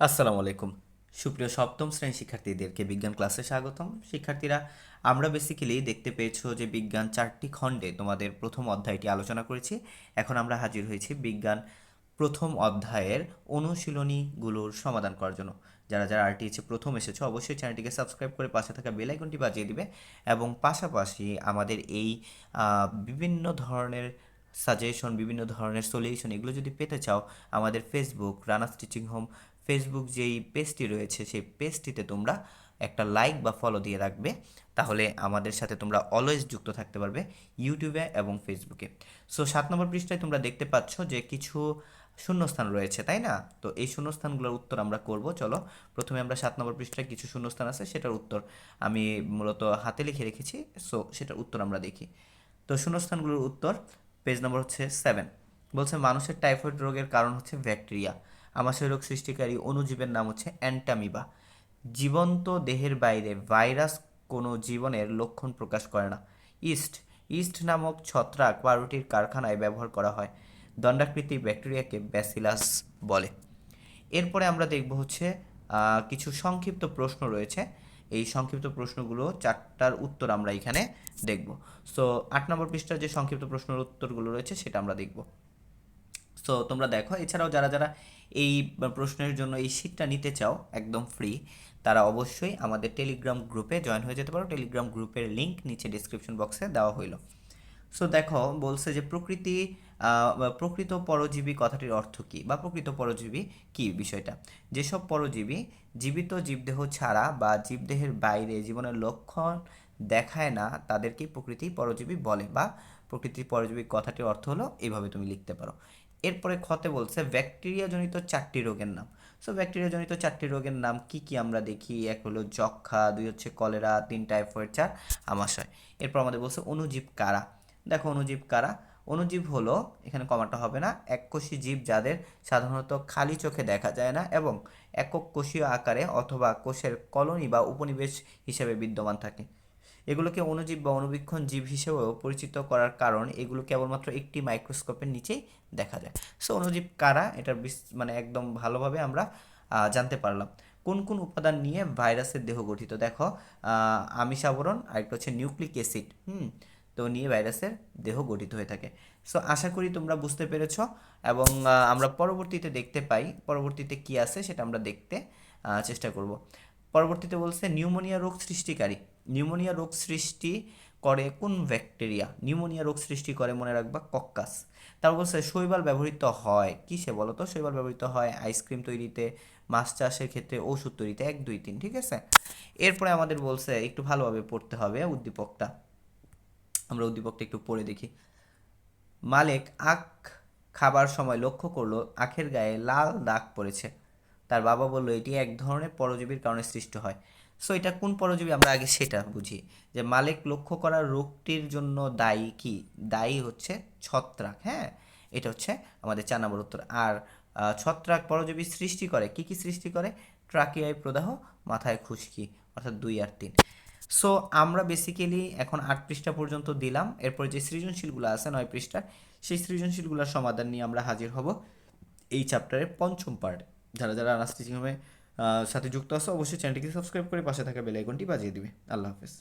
আসসালামু আলাইকুম। সুপ্রিয় সপ্তম শ্রেণির শিক্ষার্থীদেরকে বিজ্ঞান ক্লাসে স্বাগতম। শিক্ষার্থীরা, আমরা বেসিক্যালি দেখতে পেয়েছ যে বিজ্ঞান চারটি খণ্ডে তোমাদের প্রথম অধ্যায়টি আলোচনা করেছি। এখন আমরা হাজির হয়েছি বিজ্ঞান প্রথম অধ্যায়ের অনুশীলনীগুলোর সমাধান করার জন্য। যারা যারা আরটিএইচে প্রথম এসেছ, অবশ্যই চ্যানেলটিকে সাবস্ক্রাইব করে পাশে থাকা বেল আইকনটি বাজিয়ে দিবে এবং পাশাপাশি আমাদের এই বিভিন্ন ধরনের সাজেশন বিভিন্ন ধরনের সলিউশন এগুলো যদি পেতে চাও, আমাদের Facebook Rana stitching home Facebook যেই পেজটি রয়েছে, সেই পেজটিতে তোমরা একটা লাইক বা ফলো দিয়ে রাখবে। তাহলে আমাদের সাথে তোমরা অলওয়েজ যুক্ত থাকতে পারবে ইউটিউবে এবং ফেসবুকে সো সাত নম্বর পৃষ্ঠায় তোমরা দেখতে পাচ্ছ যে কিছু শূন্যস্থান রয়েছে, তাই না? তো এই শূন্যস্থানগুলোর উত্তর আমরা করব, চলো। প্রথমে আমরা সাত নম্বর পৃষ্ঠায় কিছু শূন্যস্থান আছে, সেটার উত্তর আমি মূলত হাতে লিখে রেখেছি। সো সেটার উত্তর আমরা দেখি। তো শূন্যস্থানগুলোর উত্তর পেজ নম্বর হচ্ছে সেভেন বলছে, মানুষের টাইফয়েড রোগের কারণ হচ্ছে ব্যাকটেরিয়া আমাশয় রোগ সৃষ্টিকারী অণুজীবের নাম হচ্ছে অ্যান্টামিবা। জীবন্ত দেহের বাইরে ভাইরাস কোনো জীবনের লক্ষণ প্রকাশ করে না। ইস্ট ইস্ট নামক ছত্রাক পাউরুটির কারখানায় ব্যবহার করা হয়, দণ্ডাকৃতি ব্যাকটেরিয়াকে ব্যাসিলাস বলে। এরপরে আমরা দেখব হচ্ছে কিছু সংক্ষিপ্ত প্রশ্ন রয়েছে। এই সংক্ষিপ্ত প্রশ্নগুলো চারটার উত্তর আমরা এখানে দেখব। সো আট নম্বর পৃষ্ঠার যে সংক্ষিপ্ত প্রশ্নের উত্তরগুলো রয়েছে সেটা আমরা দেখব। সো তোমরা দেখো, এছাড়াও যারা যারা এই প্রশ্নের জন্য এই শীটটা নিতে চাও, একদম ফ্রি তারা অবশ্যই আমাদের টেলিগ্রাম গ্রুপে জয়েন হয়ে যেতে পারো। টেলিগ্রাম গ্রুপের লিঙ্ক নিচে ডিসক্রিপশন বক্সে দেওয়া হইল। সো দেখো, বলছে যে প্রকৃতি প্রকৃত পরজীবী কথাটির অর্থ কী বা প্রকৃত পরজীবী কী বিষয়টা? যেসব পরজীবী জীবিত জীবদেহ ছাড়া বা জীবদেহের বাইরে জীবনের লক্ষণ দেখায় না তাদেরকে প্রকৃতি পরজীবী বলে বা প্রকৃতির পরজীবী কথাটির অর্থ হলো এইভাবে তুমি লিখতে পারো। এরপরে খতে বলছে, ব্যাকটেরিয়াজনিত চারটি রোগের নাম। সো ব্যাকটেরিয়াজনিত চারটি রোগের নাম কি কি আমরা দেখি? এক হলো যক্ষা দুই হচ্ছে কলেরা, তিন টাইফয়েড, চার আমাশয়। এরপর আমাদের বলছে অনুজীব কারা? দেখো অনুজীব কারা? অণুজীব হলো, এখানে কমাটা হবে না, এককোষী জীব যাদের সাধারণত খালি চোখে দেখা যায় না এবং একক কোষীয় আকারে অথবা কোষের কলোনি বা উপনিবেশ হিসেবে বিদ্যমান থাকে। এগুলোকে অণুজীব বা অণুবীক্ষণ জীব হিসেবেও পরিচিত করার কারণ এগুলো কেবলমাত্র একটি মাইক্রোস্কোপের নিচেই দেখা যায়। সো অণুজীব কারা? এটার মানে একদম ভালোভাবে আমরা জানতে পারলাম। কোন কোন উপাদান নিয়ে ভাইরাসের দেহ গঠিত? দেখো আমিষ আবরণ আর একটা হচ্ছে নিউক্লিক অ্যাসিড, হুম? তো নিয়ে ভাইরাসের দেহ গঠিত হয়ে থাকে। সো আশা করি তোমরা বুঝতে পেরেছ এবং আমরা পরবর্তীতে দেখতে পাই, পরবর্তীতে কি আছে সেটা আমরা দেখতে চেষ্টা করব। পরবর্তীতে বলছে, নিউমোনিয়া রোগ সৃষ্টিকারী। নিউমোনিয়া রোগ সৃষ্টি করে কোন ব্যাকটেরিয়া? নিউমোনিয়া রোগ সৃষ্টি করে, মনে রাখবা, কক্কাস। তারপর বলছে, শৈবাল ব্যবহৃত হয়। কিসে বলো তো? শৈবাল ব্যবহৃত হয় আইসক্রিম তৈরিতে, মাছ চাষের ক্ষেত্রে, ওষুধ তৈরিতে, এক, দুই, তিন, ঠিক আছে? এরপরে আমাদের বলছে, একটু ভালোভাবে পড়তে হবে উদ্দীপকটা। আমরা উদ্দীপকটা একটু পড়ে দেখি। মালেক আখ খাবার সময় লক্ষ্য করল, আখের গায়ে লাল দাগ পড়েছে। তার বাবা বলল, এটি এক ধরনের পরজীবীর কারণে সৃষ্টি হয়। সো এটা কোন পরজীবী? আমরা আগে সেটা বুঝি। যে মালিক লক্ষ্য করা রোগটির জন্য দায়ী কি? দায়ী হচ্ছে ছত্রাক হ্যাঁ? এটা হচ্ছে আমাদের চার নম্বর উত্তর। আর ছত্রাক পরজীবী সৃষ্টি করে, কি কি সৃষ্টি করে? ট্রাকিয়ায় প্রদাহ, মাথায় খুশকি, অর্থাৎ দুই আর তিন। সো আমরা বেসিক্যালি এখন আট পৃষ্ঠা পর্যন্ত দিলাম। এরপর যে সৃজনশীলগুলো আছে নয় পৃষ্ঠার, সেই সৃজনশীলগুলোর সমাধান নিয়ে আমরা হাজির হব এই চ্যাপ্টারের পঞ্চম পার্ট যারা যারা রাস্তি সাথে যুক্ত আসো অবশ্যই চ্যানেলটিকে সাবস্ক্রাইব করে পাশে থাকা বেল আইকনটি বাজিয়ে দিবে। আল্লাহ হাফেজ।